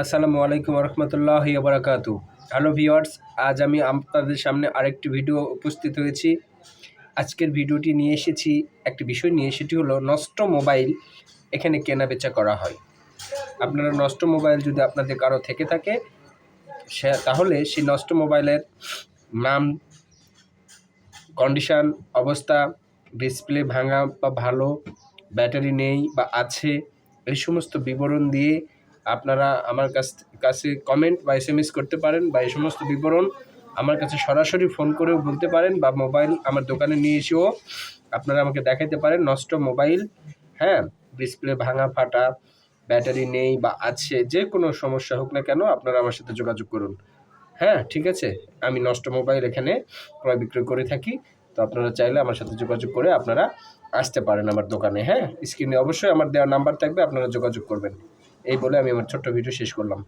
আসসালামু আলাইকুম রহমতুল্লাহ বারাকাতু হ্যালো ভিওয়ার্স আজ আমি আপনাদের সামনে আরেকটি ভিডিও উপস্থিত হয়েছি। আজকের ভিডিওটি নিয়ে এসেছি, একটি বিষয় নিয়ে, সেটি হলো নষ্ট মোবাইল এখানে কেনা বেচা করা হয়। আপনারা নষ্ট মোবাইল যদি আপনাদের কারও থেকে থাকে, সে, তাহলে সেই নষ্ট মোবাইলের নাম, কন্ডিশান, অবস্থা, ডিসপ্লে ভাঙা বা ভালো, ব্যাটারি নেই বা আছে, এই সমস্ত বিবরণ দিয়ে আপনারা আমার কাছ কাছে কমেন্ট বা এস এম এস করতে পারেন বা এই সমস্ত বিবরণ আমার কাছে সরাসরি ফোন করেও বলতে পারেন বা মোবাইল আমার দোকানে নিয়ে এসেও আপনারা আমাকে দেখাতে পারেন। নষ্ট মোবাইল হ্যাঁ ডিসপ্লে ভাঙা ফাটা ব্যাটারি নেই বা আছে, যে কোনো সমস্যা হোক না কেন আপনারা আমার সাথে যোগাযোগ করুন। হ্যাঁ ঠিক আছে? আমি নষ্ট মোবাইল এখানে ক্রয় বিক্রয় করে থাকি, তো আপনারা চাইলে আমার সাথে যোগাযোগ করে আপনারা আসতে পারেন আমার দোকানে হ্যাঁ? স্ক্রিনে অবশ্যই আমার দেওয়া নাম্বার থাকবে, আপনারা যোগাযোগ করবেন। এই বলে আমি আমার ছোট্ট ভিডিও শেষ করলাম।